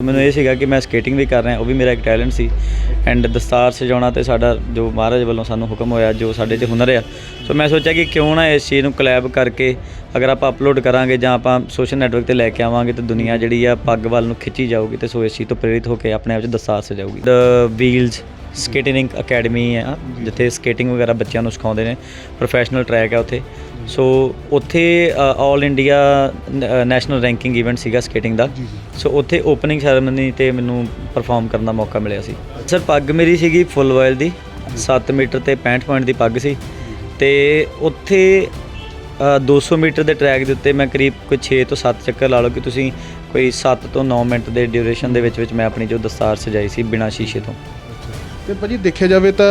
ਮੈਨੂੰ ਇਹ ਸੀਗਾ ਕਿ ਮੈਂ ਸਕੇਟਿੰਗ ਵੀ ਕਰ ਰਿਹਾ, ਉਹ ਵੀ ਮੇਰਾ ਇੱਕ ਟੈਲੈਂਟ ਸੀ। ਐਂਡ ਦਸਤਾਰ ਸਜਾਉਣਾ ਤੇ ਸਾਡਾ ਜੋ ਮਹਾਰਾਜ ਵੱਲੋਂ ਸਾਨੂੰ ਹੁਕਮ ਹੋਇਆ, ਜੋ ਸਾਡੇ 'ਚ ਹੁਨਰ ਆ। ਸੋ ਮੈਂ ਸੋਚਿਆ ਕਿ ਕਿਉਂ ਨਾ ਇਸ ਚੀਜ਼ ਨੂੰ ਕਲੈਬ ਕਰਕੇ ਅਗਰ ਆਪਾਂ ਅਪਲੋਡ ਕਰਾਂਗੇ ਜਾਂ ਆਪਾਂ ਸੋਸ਼ਲ ਨੈਟਵਰਕ ਤੇ ਲੈ ਕੇ ਆਵਾਂਗੇ ਤੇ ਦੁਨੀਆ ਜਿਹੜੀ ਆ ਪੱਗ ਵੱਲ ਨੂੰ ਖਿੱਚੀ ਜਾਊਗੀ ਤੇ ਸੋ ਇਸ ਚੀਜ਼ ਤੋਂ ਪ੍ਰੇਰਿਤ ਹੋ ਕੇ ਆਪਣੇ ਆਪ 'ਚ ਦਸਤਾਰ ਸਜਾਊਗੀ। ਦ ਵੀਲਸ ਸਕੇਟਿੰਗ ਅਕੈਡਮੀ ਆ, ਜਿੱਥੇ ਸਕੇਟਿੰਗ ਵਗੈਰਾ ਬੱਚਿਆਂ ਨੂੰ ਸਿਖਾਉਂਦੇ ਨੇ ਪ੍ਰੋਫੈਸ਼ਨਲ ਟਰੈਕ ਆ ਉੱਥੇ। ਸੋ ਉੱਥੇ all India national ranking event ਸੀਗਾ ਸਕੇਟਿੰਗ ਦਾ। ਸੋ ਉੱਥੇ ਓਪਨਿੰਗ ਸੈਰੇਮਨੀ ਤੇ ਮੈਨੂੰ ਪਰਫਾਰਮ ਕਰਨ ਦਾ ਮੌਕਾ ਮਿਲਿਆ ਸੀ। ਸਰ ਪੱਗ ਮੇਰੀ ਸੀਗੀ ਫੁੱਲ ਵਾਇਲ ਦੀ 7 ਮੀਟਰ ਤੇ 65 ਪੁਆਇੰਟ ਦੀ ਪੱਗ ਸੀ। ਤੇ ਉੱਥੇ ਅ, 200 ਮੀਟਰ ਦੇ ਟਰੈਕ ਦੇ ਉੱਤੇ ਮੈਂ ਕਰੀਬ ਕੋਈ 6 ਤੋਂ 7 ਚੱਕਰ ਲਾ ਲਓ ਕਿ ਤੁਸੀਂ ਕੋਈ 7 ਤੋਂ 9 ਮਿੰਟ ਦੇ ਡਿਊਰੇਸ਼ਨ ਦੇ ਵਿੱਚ ਵਿੱਚ ਮੈਂ ਆਪਣੀ ਜੋ ਦਸਤਾਰ ਸਜਾਈ ਸੀ ਬਿਨਾਂ ਸ਼ੀਸ਼ੇ ਤੋਂ। ਤੇ ਭਾਜੀ ਦੇਖਿਆ ਜਾਵੇ ਤਾਂ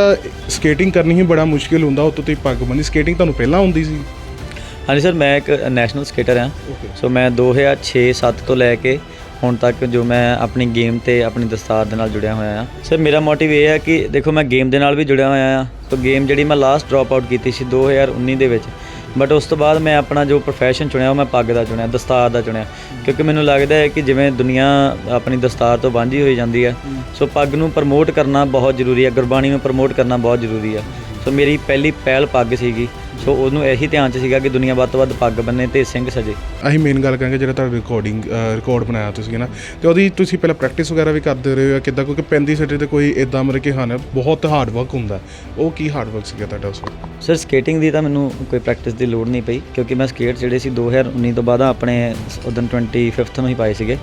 ਸਕੇਟਿੰਗ ਕਰਨੀ ਹੀ ਬੜਾ ਮੁਸ਼ਕਿਲ ਹੁੰਦਾ ਉਤੋਂ ਤੁਸੀਂ ਪੱਗ ਬੰਨੀ ਸਕੇਟਿੰਗ ਤੁਹਾਨੂੰ ਪਹਿਲਾਂ ਆਉਂਦੀ ਸੀ? ਹਾਂਜੀ ਸਰ ਮੈਂ ਇੱਕ ਨੈਸ਼ਨਲ ਸਕੇਟਰ ਹਾਂ। ਸੋ ਮੈਂ 2006-7 ਤੋਂ ਲੈ ਕੇ ਹੁਣ ਤੱਕ ਜੋ ਮੈਂ ਆਪਣੀ ਗੇਮ ਤੇ ਆਪਣੀ ਦਸਤਾਰ ਦੇ ਨਾਲ ਜੁੜਿਆ ਹੋਇਆ ਹਾਂ। ਸਰ ਮੇਰਾ ਮੋਟਿਵ ਇਹ ਹੈ ਕਿ ਦੇਖੋ ਮੈਂ ਗੇਮ ਦੇ ਨਾਲ ਵੀ ਜੁੜਿਆ ਹੋਇਆ ਹਾਂ। ਸੋ ਗੇਮ ਜਿਹੜੀ ਮੈਂ ਲਾਸਟ ਡ੍ਰੌਪ ਆਊਟ ਕੀਤੀ ਸੀ 2019 ਦੇ ਵਿੱਚ। ਬਟ ਉਸ ਤੋਂ ਬਾਅਦ ਮੈਂ ਆਪਣਾ ਜੋ ਪ੍ਰੋਫੈਸ਼ਨ ਚੁਣਿਆ ਉਹ ਮੈਂ ਪੱਗ ਦਾ ਚੁਣਿਆ ਦਸਤਾਰ ਦਾ ਚੁਣਿਆ। ਕਿਉਂਕਿ ਮੈਨੂੰ ਲੱਗਦਾ ਹੈ ਕਿ ਜਿਵੇਂ ਦੁਨੀਆ ਆਪਣੀ ਦਸਤਾਰ ਤੋਂ ਵਾਂਝੀ ਹੋਈ ਜਾਂਦੀ ਹੈ ਸੋ ਪੱਗ ਨੂੰ ਪ੍ਰਮੋਟ ਕਰਨਾ ਬਹੁਤ ਜ਼ਰੂਰੀ ਹੈ ਗੁਰਬਾਣੀ ਨੂੰ ਪ੍ਰਮੋਟ ਕਰਨਾ ਬਹੁਤ ਜ਼ਰੂਰੀ ਹੈ। ਸੋ ਮੇਰੀ ਪਹਿਲੀ ਪਹਿਲ ਪੱਗ ਸੀਗੀ। ਸੋ ਉਹਨੂੰ ਇਹੀ ਧਿਆਨ 'ਚ ਸੀਗਾ ਕਿ ਦੁਨੀਆ ਵੱਧ ਤੋਂ ਵੱਧ ਪੱਗ ਬੰਨੇ ਤੇ ਸਿੰਘ ਸਜੇ। ਅਸੀਂ ਮੇਨ ਗੱਲ ਕਰਾਂਗੇ ਜਿਹੜਾ ਤੁਹਾਡਾ ਰਿਕਾਰਡਿੰਗ ਰਿਕਾਰਡ ਬਣਾਇਆ ਤੁਸੀਂ ਨਾ। ਤੇ ਉਹਦੀ ਤੁਸੀਂ ਪਹਿਲਾਂ ਪ੍ਰੈਕਟਿਸ ਵਗੈਰਾ ਵੀ ਕਰਦੇ ਰਹੇ ਹੋ ਕਿਦਾਂ? ਕਿਉਂਕਿ ਪੈਂਦੀ ਸੱਟੇ ਤੇ ਕੋਈ ਇਦਾਂ ਮਤਲਬ ਕਿ ਹਾਂ ਬਹੁਤ ਹਾਰਡ ਵਰਕ ਹੁੰਦਾ। ਉਹ ਕੀ ਹਾਰਡ ਵਰਕ ਸੀਗਾ ਤੁਹਾਡਾ ਉਸ ਵਕਤ? ਸਰ ਸਕੇਟਿੰਗ ਦੀ ਤਾਂ ਮੈਨੂੰ ਕੋਈ ਪ੍ਰੈਕਟਿਸ ਦੀ ਲੋੜ ਨਹੀਂ ਪਈ ਕਿਉਂਕਿ ਮੈਂ ਸਕੇਟ ਜਿਹੜੇ ਸੀ 2019 ਤੋਂ ਬਾਅਦ ਆਪਣੇ ਉਦੋਂ 25th ਨੂੰ ਹੀ ਪਾਏ ਸੀਗੇ।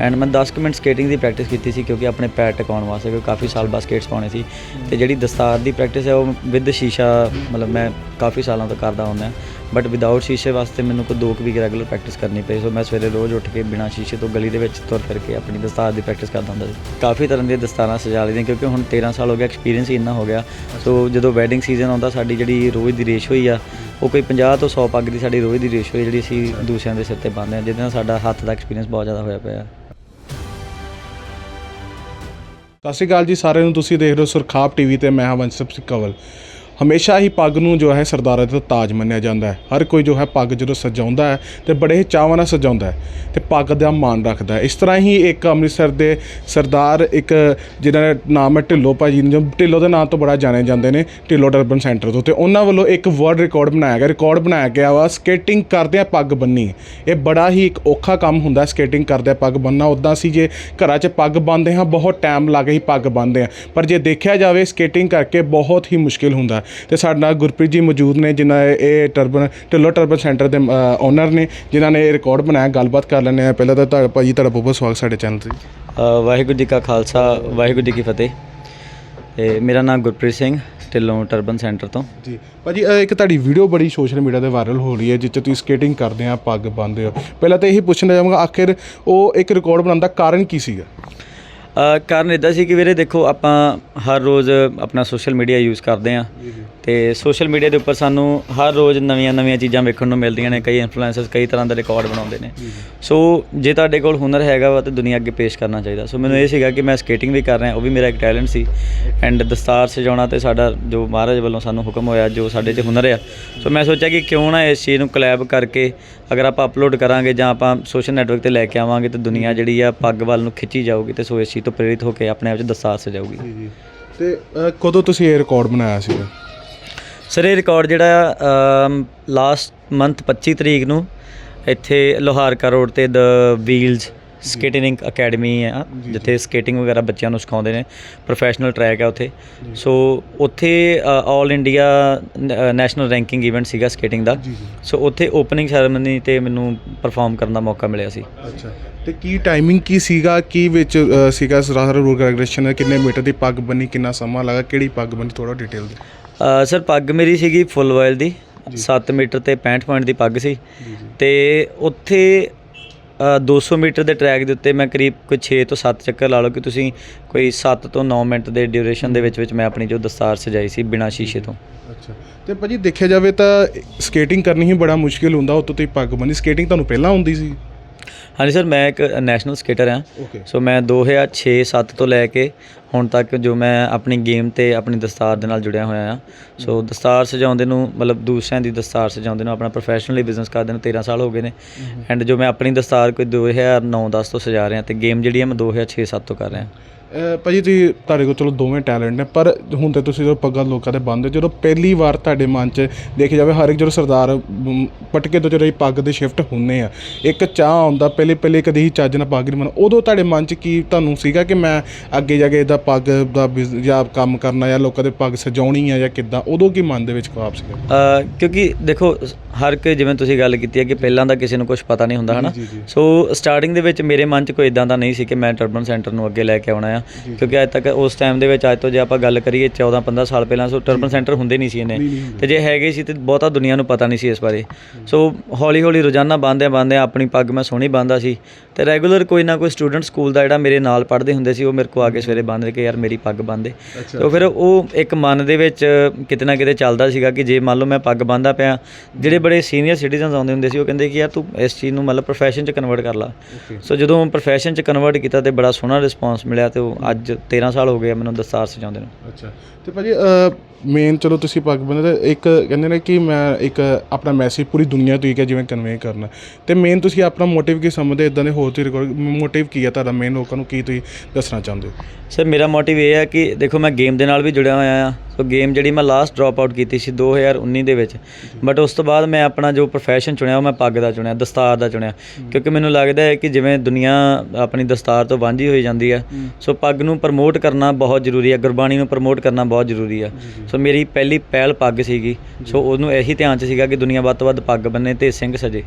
ਐਂਡ ਮੈਂ 10 ਕੁ ਮਿੰਟ ਸਕੇਟਿੰਗ ਦੀ ਪ੍ਰੈਕਟਿਸ ਕੀਤੀ ਸੀ ਕਿਉਂਕਿ ਆਪਣੇ ਪੈਰ ਟਿਕਾਉਣ ਵਾਸਤੇ ਕਿਉਂਕਿ ਕਾਫੀ ਸਾਲ ਬਾਅਦ ਸਕੇਟਸ ਪਾਉਣੇ ਸੀ। ਤੇ ਜਿਹੜੀ ਦਸਤਾਰ ਦੀ ਪ੍ਰੈਕਟਿਸ ਹੈ ਉਹ ਵਿਦ ਸ਼ੀਸ਼ਾ ਮਤਲਬ ਮੈਂ ਕਾਫੀ ਸਾਲਾਂ ਤੋਂ ਕਰਦਾ ਹੁੰਦਾ ਬਟ ਵਿਦਆਊਟ ਸ਼ੀਸ਼ੇ ਵਾਸਤੇ ਮੈਨੂੰ ਕੋਈ ਦੋ ਕੁ ਵੀਕ ਰੈਗੂਲਰ ਪ੍ਰੈਕਟਿਸ ਕਰਨੀ ਪਈ। ਸੋ ਮੈਂ ਸਵੇਰੇ ਰੋਜ਼ ਉੱਠ ਕੇ ਬਿਨਾਂ ਸ਼ੀਸ਼ੇ ਤੋਂ ਗਲੀ ਦੇ ਵਿੱਚ ਤੁਰ ਫਿਰ ਕੇ ਆਪਣੀ ਦਸਤਾਰ ਦੀ ਪ੍ਰੈਕਟਿਸ ਕਰਦਾ ਹੁੰਦਾ ਸੀ। ਕਾਫੀ ਤਰ੍ਹਾਂ ਦੀਆਂ ਦਸਤਾਰਾਂ ਸਜਾ ਲਈਆਂ ਕਿਉਂਕਿ ਹੁਣ 13 ਸਾਲ ਹੋ ਗਿਆ ਐਕਸਪੀਰੀਅੰਸ ਹੀ ਇੰਨਾ ਹੋ ਗਿਆ। ਸੋ ਜਦੋਂ ਵੈਡਿੰਗ ਸੀਜ਼ਨ ਆਉਂਦਾ ਸਾਡੀ ਜਿਹੜੀ ਰੋਜ਼ ਦੀ ਰੇਸ਼ ਹੋਈ ਆ ਉਹ ਕੋਈ 50 ਤੋਂ 100 ਪੱਗ ਦੀ ਸਾਡੀ ਰੋਜ਼ ਦੀ ਰੇਸ਼ ਹੋਈ ਜਿਹੜੀ ਅਸੀਂ ਦੂਸਰਿਆਂ ਦੇ ਸਿਰ ਤੇ ਬੰਨ੍ਹਦੇ ਹਾਂ ਜਿਹਦੇ ਨਾਲ ਸਾਡਾ ਹੱਥ ਦਾ ਐਕਸਪੀਰੀਅੰਸ ਬਹੁਤ ਜ਼ਿਆਦਾ ਹੋਇਆ ਪਿਆ। ਸਤਿ ਸ਼੍ਰੀ ਅਕਾਲ ਜੀ ਸਾਰਿਆਂ ਨੂੰ ਤੁਸੀਂ ਦੇਖ ਰਹੇ ਹੋ ਸੁਰਖਾਬ ਟੀਵੀ ਤੇ ਮੈਂ ਹਾਂ ਵੰਸ਼ਪ ਸਿੰਘ ਕੰਵਲ। ਹਮੇਸ਼ਾ ਹੀ ਪੱਗ ਨੂੰ ਜੋ ਹੈ ਸਰਦਾਰਾਂ ਦਾ ਤਾਜ ਮੰਨਿਆ ਜਾਂਦਾ ਹੈ। ਹਰ ਕੋਈ ਜੋ ਹੈ ਪੱਗ ਜਦੋਂ ਸਜਾਉਂਦਾ ਹੈ ਤੇ ਬੜੇ ਹੀ ਚਾਵਾਂ ਨਾਲ ਸਜਾਉਂਦਾ ਹੈ ਤੇ ਪੱਗ ਦਾ ਮਾਣ ਰੱਖਦਾ ਹੈ। ਇਸ ਤਰ੍ਹਾਂ ਹੀ ਇੱਕ ਅੰਮ੍ਰਿਤਸਰ ਦੇ ਸਰਦਾਰ, ਇੱਕ ਜਿਹਨਾਂ ਦਾ ਨਾਮ ਹੈ ਢਿੱਲੋਂ ਭਾਜੀ ਨੇ, ਜੋ ਢਿੱਲੋਂ ਦੇ ਨਾਮ ਤੋਂ ਬੜਾ ਜਾਣੇ ਜਾਂਦੇ ਨੇ, ਢਿੱਲੋਂ ਅਰਬਨ ਸੈਂਟਰ ਤੋਂ। ਤੇ ਉਹਨਾਂ ਵੱਲੋਂ ਇੱਕ ਵਰਲਡ ਰਿਕਾਰਡ ਬਣਾਇਆ ਗਿਆ। ਰਿਕਾਰਡ ਬਣਾਇਆ ਗਿਆ ਵਾ ਸਕੇਟਿੰਗ ਕਰਦਿਆਂ ਪੱਗ ਬੰਨੀ। ਇਹ ਬੜਾ ਹੀ ਇੱਕ ਔਖਾ ਕੰਮ ਹੁੰਦਾ ਸਕੇਟਿੰਗ ਕਰਦਿਆਂ ਪੱਗ ਬੰਨਣਾ। ਉਦਾਂ ਸੀ ਜੇ ਘਰਾਂ 'ਚ ਪੱਗ ਬੰਨਦੇ ਹਾਂ, ਬਹੁਤ ਟਾਈਮ ਲੱਗ ਹੀ ਪੱਗ ਬੰਨਦੇ ਆ ਪਰ ਜੇ ਦੇਖਿਆ ਜਾਵੇ ਸਕੇਟਿੰਗ ਕਰਕੇ ਬਹੁਤ ਹੀ ਮੁਸ਼ਕਿਲ ਹੁੰਦਾ ਤੇ ਸਾਡੇ ਨਾਲ ਗੁਰਪ੍ਰੀਤ ਜੀ ਮੌਜੂਦ ਨੇ ਜਿਨ੍ਹਾਂ ਇਹ ਟਰਬਨ ਢਿੱਲੋਂ ਟਰਬਨ ਸੈਂਟਰ ਦੇ ਓਨਰ ਨੇ ਜਿਨ੍ਹਾਂ ਨੇ ਇਹ ਰਿਕਾਰਡ ਬਣਾਇਆ ਗੱਲਬਾਤ ਕਰ ਲੈਂਦੇ ਆ ਪਹਿਲਾਂ ਤਾਂ ਤੁਹਾਡਾ ਭਾਜੀ ਤੁਹਾਡਾ ਬਹੁਤ ਬਹੁਤ ਸਵਾਗਤ ਸਾਡੇ ਚੈਨਲ ਤੇ। ਵਾਹਿਗੁਰੂ ਜੀ ਕਾ ਖਾਲਸਾ ਵਾਹਿਗੁਰੂ ਜੀ ਕੀ ਫਤਿਹ। ਤੇ ਮੇਰਾ ਨਾਮ ਗੁਰਪ੍ਰੀਤ ਸਿੰਘ ਢਿੱਲੋਂ ਟਰਬਨ ਸੈਂਟਰ ਤੋਂ। ਜੀ। ਭਾਜੀ ਅਹ ਇੱਕ ਤੁਹਾਡੀ ਵੀਡੀਓ ਬੜੀ ਸੋਸ਼ਲ ਮੀਡੀਆ ਤੇ ਵਾਇਰਲ ਹੋ ਰਹੀ ਹੈ 'ਚ ਤੁਸੀਂ ਸਕੇਟਿੰਗ ਕਰਦੇ ਆ ਪੱਗ ਬੰਨਦੇ ਹੋ। ਪਹਿਲਾਂ ਤਾਂ ਇਹੀ ਪੁੱਛਣਾ ਚਾਹਾਂਗਾ ਆਖਿਰ ਉਹ ਇੱਕ ਰਿਕਾਰਡ ਬਣਾਉਣ ਦਾ ਕਾਰਨ ਕੀ ਸੀਗਾ? ਕਾਰਨ ਇਦਾਂ ਸੀ ਕਿ ਵੀਰੇ ਦੇਖੋ ਆਪਾਂ ਹਰ ਰੋਜ਼ ਆਪਣਾ ਸੋਸ਼ਲ ਮੀਡੀਆ ਯੂਜ਼ ਕਰਦੇ ਆ ਤੇ ਸੋਸ਼ਲ ਮੀਡੀਆ ਦੇ ਉੱਪਰ ਸਾਨੂੰ ਹਰ ਰੋਜ਼ ਨਵੀਆਂ-ਨਵੀਆਂ ਚੀਜ਼ਾਂ ਵੇਖਣ ਨੂੰ ਮਿਲਦੀਆਂ ਨੇ ਕਈ ਇਨਫਲੂਐਂਸਰਸ ਕਈ ਤਰ੍ਹਾਂ ਦੇ ਰਿਕਾਰਡ ਬਣਾਉਂਦੇ ਨੇ। ਸੋ ਜੇ। ਤੁਹਾਡੇ ਕੋਲ ਹੁਨਰ ਹੈਗਾ ਵਾ ਤੇ ਦੁਨੀਆ ਅੱਗੇ ਪੇਸ਼ ਕਰਨਾ ਚਾਹੀਦਾ। ਸੋ ਮੈਨੂੰ ਇਹ ਸੀਗਾ ਕਿ ਮੈਂ ਸਕੇਟਿੰਗ ਵੀ ਕਰ ਰਿਹਾ ਉਹ ਵੀ ਮੇਰਾ ਇੱਕ ਟੈਲੈਂਟ ਸੀ। ਐਂਡ ਦਸਤਾਰ ਸਜਾਉਣਾ ਤੇ ਸਾਡਾ ਜੋ ਮਹਾਰਾਜ ਵੱਲੋਂ ਸਾਨੂੰ ਹੁਕਮ ਹੋਇਆ ਜੋ ਸਾਡੇ 'ਚ ਹੁਨਰ ਆ। ਸੋ ਮੈਂ ਸੋਚਿਆ ਕਿ ਕਿਉਂ ਨਾ ਇਸ ਚੀਜ਼ ਨੂੰ ਕੋਲੈਬ ਕਰਕੇ ਅਗਰ ਆਪਾਂ ਅਪਲੋਡ ਕਰਾਂਗੇ ਜਾਂ ਆਪਾਂ ਸੋਸ਼ਲ ਨੈਟਵਰਕ ਤੇ ਲੈ ਕੇ ਆਵਾਂਗੇ ਤੇ ਦੁਨੀਆ ਜਿਹੜੀ ਆ ਪੱਗ ਵੱਲ ਨੂੰ ਖਿੱਚੀ ਜਾਊਗੀ ਤੇ ਸੋ ਇਸ ਚੀਜ਼ ਤੋਂ ਪ੍ਰੇਰਿਤ ਹੋ ਕੇ ਆਪਣੇ ਆਪ 'ਚ ਦਸਤਾਰ ਸਜਾਊਗੀ। ਜੀ ਤੇ ਕਦੋਂ ਤੁਸੀਂ ਇਹ ਰਿਕਾਰਡ ਬਣਾਇਆ ਸੀਗਾ? ਸਰ ਇਹ ਰਿਕਾਰਡ ਜਿਹੜਾ ਆ ਲਾਸਟ ਮੰਥ 25 ਤਰੀਕ ਨੂੰ ਇੱਥੇ ਲੋਹਾਰਕਾ ਰੋਡ ਤੇ ਦ ਵੀਲਸ ਸਕੇਟਿੰਗ ਅਕੈਡਮੀ ਆ ਜਿੱਥੇ ਸਕੇਟਿੰਗ ਵਗੈਰਾ ਬੱਚਿਆਂ ਨੂੰ ਸਿਖਾਉਂਦੇ ਨੇ ਪ੍ਰੋਫੈਸ਼ਨਲ ਟਰੈਕ ਆ ਉੱਥੇ। ਸੋ ਉੱਥੇ all India national ranking event ਸੀਗਾ ਸਕੇਟਿੰਗ ਦਾ। ਸੋ ਉੱਥੇ ਓਪਨਿੰਗ ਸੈਰੇਮਨੀ ਤੇ ਮੈਨੂੰ ਪਰਫਾਰਮ ਕਰਨ ਦਾ ਮੌਕਾ ਮਿਲਿਆ ਸੀ। ਅੱਛਾ। ਤੇ ਕੀ ਟਾਈਮਿੰਗ ਕੀ ਸੀਗਾ? ਕੀ ਵਿੱਚ ਸੀਗਾ ਸਾਰਾ ਰੂਲ ਰੈਗੂਲੇਸ਼ਨ ਕਿੰਨੇ ਮੀਟਰ ਦੀ ਪੱਗ ਬੰਨੀ ਕਿੰਨਾ ਸਮਾਂ ਲੱਗਾ? ਕਿਹੜੀ ਪੱਗ ਬੰਨੀ? ਥੋੜਾ ਡਿਟੇਲ ਦੇ ਸਰ ਪੱਗ ਮੇਰੀ ਸੀਗੀ ਫੁੱਲ ਵਾਇਲ ਦੀ 7 ਮੀਟਰ ਤੇ 65 ਪੁਆਇੰਟ ਦੀ ਪੱਗ ਸੀ। ਤੇ ਉੱਥੇ ਅ, 200 ਮੀਟਰ ਦੇ ਟਰੈਕ ਦੇ ਉੱਤੇ ਮੈਂ ਕਰੀਬ ਕੋਈ 6 ਤੋਂ 7 ਚੱਕਰ ਲਾ ਲਓ ਕਿ ਤੁਸੀਂ ਕੋਈ 7 ਤੋਂ 9 ਮਿੰਟ ਦੇ ਡਿਊਰੇਸ਼ਨ ਦੇ ਵਿੱਚ ਵਿੱਚ ਮੈਂ ਆਪਣੀ ਜੋ ਦਸਤਾਰ ਸਜਾਈ ਸੀ ਬਿਨਾਂ ਸ਼ੀਸ਼ੇ ਤੋਂ। ਅੱਛਾ। ਤੇ ਭਾਜੀ ਦੇਖਿਆ ਜਾਵੇ ਤਾਂ ਸਕੇਟਿੰਗ ਕਰਨੀ ਹੀ ਬੜਾ ਮੁਸ਼ਕਿਲ ਹੁੰਦਾ ਉਤੋਂ ਤੁਸੀਂ ਪੱਗ ਬੰਨੀ ਸਕੇਟਿੰਗ ਤੁਹਾਨੂੰ ਪਹਿਲਾਂ ਆਉਂਦੀ ਸੀ? ਹਾਂਜੀ ਸਰ ਮੈਂ ਇੱਕ ਨੈਸ਼ਨਲ ਸਕੇਟਰ ਹਾਂ। ਓਕੇ ਸੋ ਮੈਂ 2006-7 ਤੋਂ ਲੈ ਕੇ ਹੁਣ ਤੱਕ ਜੋ ਮੈਂ ਆਪਣੀ ਗੇਮ ਤੇ ਆਪਣੀ ਦਸਤਾਰ ਦੇ ਨਾਲ ਜੁੜਿਆ ਹੋਇਆ ਆ ਸੋ ਦਸਤਾਰ ਸਜਾਉਂਦੇ ਨੂੰ ਮਤਲਬ ਦੂਸਰਿਆਂ ਦੀ ਦਸਤਾਰ ਸਜਾਉਂਦੇ ਨੂੰ ਆਪਣਾ ਪ੍ਰੋਫੈਸ਼ਨਲੀ ਬਿਜ਼ਨਸ ਕਰਦੇ ਨੂੰ 13 ਸਾਲ ਹੋ ਗਏ ਨੇ। ਐਂਡ ਜੋ ਮੈਂ ਆਪਣੀ ਦਸਤਾਰ ਕੋਈ 2009-10 ਤੋਂ ਸਜਾ ਰਿਹਾ ਤੇ ਗੇਮ ਜਿਹੜੀ ਆ ਮੈਂ 2006-7 ਤੋਂ ਕਰ ਰਿਹਾ। ਭਾਜੀ ਤੁਸੀਂ ਤੁਹਾਡੇ ਕੋਲ ਚਲੋ ਦੋਵੇਂ ਟੈਲੈਂਟ ਨੇ ਪਰ ਹੁਣ ਤੇ ਤੁਸੀਂ ਜਦੋਂ ਪੱਗਾਂ ਲੋਕਾਂ ਦੇ ਬੰਨ੍ਹਦੇ ਹੋ, ਜਦੋਂ ਪਹਿਲੀ ਵਾਰ ਤੁਹਾਡੇ ਮਨ 'ਚ ਦੇਖਿਆ ਜਾਵੇ ਹਰ ਇੱਕ ਜਦੋਂ ਸਰਦਾਰ ਪਟਕੇ ਤੋਂ ਜਦੋਂ ਇਹ ਪੱਗ ਦੇ ਸ਼ਿਫਟ ਹੁੰਨੇ ਆ ਇੱਕ ਚਾਹ ਆਉਂਦਾ ਪਹਿਲੇ ਪਹਿਲੇ ਕਦੀ ਹੀ ਚੱਜ ਨਾਲ ਪੱਗ ਨਹੀਂ ਬਣ ਉਦੋਂ ਤੁਹਾਡੇ ਮਨ 'ਚ ਕੀ ਤੁਹਾਨੂੰ ਸੀਗਾ ਕਿ ਮੈਂ ਅੱਗੇ ਜਾ ਕੇ ਇਹਦਾ ਪੱਗ ਦਾ ਜਾਂ ਕੰਮ ਕਰਨਾ ਜਾਂ ਲੋਕਾਂ ਦੇ ਪੱਗ ਸਜਾਉਣੀ ਆ ਜਾਂ ਕਿੱਦਾਂ ਉਦੋਂ ਕੀ ਮਨ ਦੇ ਵਿੱਚ ਖੁਆਬ ਸੀਗਾ ਕਿਉਂਕਿ ਦੇਖੋ ਹਰ ਕੋਈ ਜਿਵੇਂ ਤੁਸੀਂ ਗੱਲ ਕੀਤੀ ਹੈ ਕਿ ਪਹਿਲਾਂ ਦਾ ਕਿਸੇ ਨੂੰ ਕੁਝ ਪਤਾ ਨਹੀਂ ਹੁੰਦਾ ਹਨਾ। ਸੋ ਸਟਾਰਟਿੰਗ ਦੇ ਵਿੱਚ ਮੇਰੇ ਮਨ 'ਚ ਕੋਈ ਇਦਾਂ ਦਾ ਨਹੀਂ ਸੀ ਕਿ ਮੈਂ ਟਰਬਨ ਸੈਂਟਰ ਨੂੰ ਅੱਗੇ ਲੈ ਕੇ ਆਉਣਾ ਆ। ਕਿਉਂਕਿ ਅੱਜ ਤੱਕ ਉਸ ਟਾਈਮ ਦੇ ਵਿੱਚ ਅੱਜ ਤੋਂ ਜੇ ਆਪਾਂ ਗੱਲ ਕਰੀਏ 14 15 ਸਾਲ ਪਹਿਲਾਂ ਸੋ ਟਰਬਨ ਸੈਂਟਰ ਹੁੰਦੇ ਨਹੀਂ ਸੀ ਇਹਨੇ। ਤੇ ਜੇ ਹੈਗੇ ਸੀ ਤੇ ਬਹੁਤਾ ਦੁਨੀਆ ਨੂੰ ਪਤਾ ਨਹੀਂ ਸੀ ਇਸ ਬਾਰੇ। ਸੋ ਹੌਲੀ ਹੌਲੀ ਰੋਜ਼ਾਨਾ ਬੰਦਿਆਂ ਬੰਦਿਆਂ ਆਪਣੀ ਪੱਗ ਮੈਂ ਸੋਹਣੀ ਬੰਨਦਾ ਸੀ। ਤੇ ਰੈਗੂਲਰ ਕੋਈ ਨਾ ਕੋਈ ਸਟੂਡੈਂਟ ਸਕੂਲ ਦਾ ਜਿਹੜਾ ਮੇਰੇ ਨਾਲ ਪੜ੍ਹਦੇ ਹੁੰਦੇ ਸੀ ਉਹ ਮੇਰੇ ਕੋ ਆ ਕੇ ਸਵੇਰੇ ਬੰਨ੍ਹ ਕੇ ਯਾਰ ਮੇਰੀ ਪੱਗ ਬੰਨ੍ਹ ਦੇ ਤੇ ਫਿਰ ਉਹ ਇੱਕ ਮਨ ਦੇ ਵਿੱਚ ਕਿਤੇ ਨਾ ਕਿਤੇ ਚੱਲਦਾ ਸੀਗਾ ਕਿ ਜੇ ਮੰਨ ਲਓ ਮੈਂ ਪੱਗ ਬੰਨ੍ਹਦਾ ਪਿਆ ਜਿਹੜੇ ਬੜੇ ਸੀਨੀਅਰ ਸਿਟੀਜ਼ਨਸ ਆਉਂਦੇ ਹੁੰਦੇ ਸੀ ਉਹ ਕਹਿੰਦੇ ਕਿ ਯਾਰ ਤੂੰ ਇਸ ਚੀਜ਼ ਨੂੰ ਮਤਲਬ ਪ੍ਰੋਫੈਸ਼ਨ 'ਚ ਕਨਵਰਟ ਕਰ ਲਾ। ਸੋ ਜਦੋਂ ਪ੍ਰੋਫੈਸ਼ਨ 'ਚ ਕਨਵਰਟ ਕੀਤਾ ਤੇ ਬੜਾ ਸੋਹਣਾ ਰਿਸਪਾਂਸ ਮਿਲਿਆ ਤੇ ਉਹ ਅੱਜ 13 ਸਾਲ ਹੋ ਗਏ ਆ ਮੈਨੂੰ ਦਸਤਾਰ ਸਜਾਉਂਦੇ ਨੂੰ। ਅੱਛਾ। ਤੇ ਭਾਜੀ ਮੇਨ ਚਲੋ ਤੁਸੀਂ ਪੱਗ ਬੰਨ੍ਹਦੇ ਤੇ ਇੱਕ ਕਹਿੰਦੇ ਨੇ ਕਿ ਮੈਂ ਇੱਕ ਆਪਣਾ ਮੈਸੇਜ ਪੂਰੀ ਦੁਨੀਆ ਤੋਂ ਹੀ ਕਿ ਜਿਵੇਂ ਕਨਵੇ ਕਰਨਾ। ਤੇ ਮੇਨ ਤੁਸੀਂ ਆਪਣਾ ਮੋਟਿਵ ਕੀ ਸਮਝਦੇ ਇਦਾਂ ਦੇ ਹੋਰ ਤੁਸੀਂ ਮੋਟਿਵ ਕੀ ਹੈ ਤੁਹਾਡਾ ਮੇਨ ਲੋਕਾਂ ਨੂੰ ਕੀ ਤੁਸੀਂ ਦੱਸਣਾ ਚਾਹੁੰਦੇ ਹੋ? ਸਰ ਮੇਰਾ ਮੋਟਿਵ ਇਹ ਹੈ ਕਿ ਦੇਖੋ ਮੈਂ ਗੇਮ ਦੇ ਨਾਲ ਵੀ ਜੁੜਿਆ ਹੋਇਆ ਆ ਸੋ ਗੇਮ ਜਿਹੜੀ ਮੈਂ ਲਾਸਟ ਡ੍ਰੌਪ ਆਊਟ ਕੀਤੀ ਸੀ 2019 ਦੇ ਵਿੱਚ। ਬਟ ਉਸ ਤੋਂ ਬਾਅਦ ਮੈਂ ਆਪਣਾ ਜੋ ਪ੍ਰੋਫੈਸ਼ਨ ਚੁਣਿਆ ਉਹ ਮੈਂ ਪੱਗ ਦਾ ਚੁਣਿਆ ਦਸਤਾਰ ਦਾ ਚੁਣਿਆ। ਕਿਉਂਕਿ ਮੈਨੂੰ ਲੱਗਦਾ ਹੈ ਕਿ ਜਿਵੇਂ ਦੁਨੀਆ ਆਪਣੀ ਦਸਤਾਰ ਤੋਂ ਵਾਂਝੀ ਹੋਈ ਜਾਂਦੀ ਹੈ ਸੋ ਪੱਗ ਨੂੰ ਪ੍ਰਮੋਟ ਕਰਨਾ ਬਹੁਤ ਜ਼ਰੂਰੀ ਹੈ ਗੁਰਬਾਣੀ ਨੂੰ ਪ੍ਰਮੋਟ ਕਰਨਾ ਬਹੁਤ ਜ਼ਰੂਰੀ ਹੈ। ਸੋ ਮੇਰੀ ਪਹਿਲੀ ਪਹਿਲ ਪੱਗ ਸੀਗੀ। ਸੋ ਉਹਨੂੰ ਇਹੀ ਧਿਆਨ 'ਚ ਸੀਗਾ ਕਿ ਦੁਨੀਆ ਵੱਧ ਤੋਂ ਵੱਧ ਪੱਗ ਬੰਨੇ ਤੇ ਸਿੰਘ ਸਜੇ।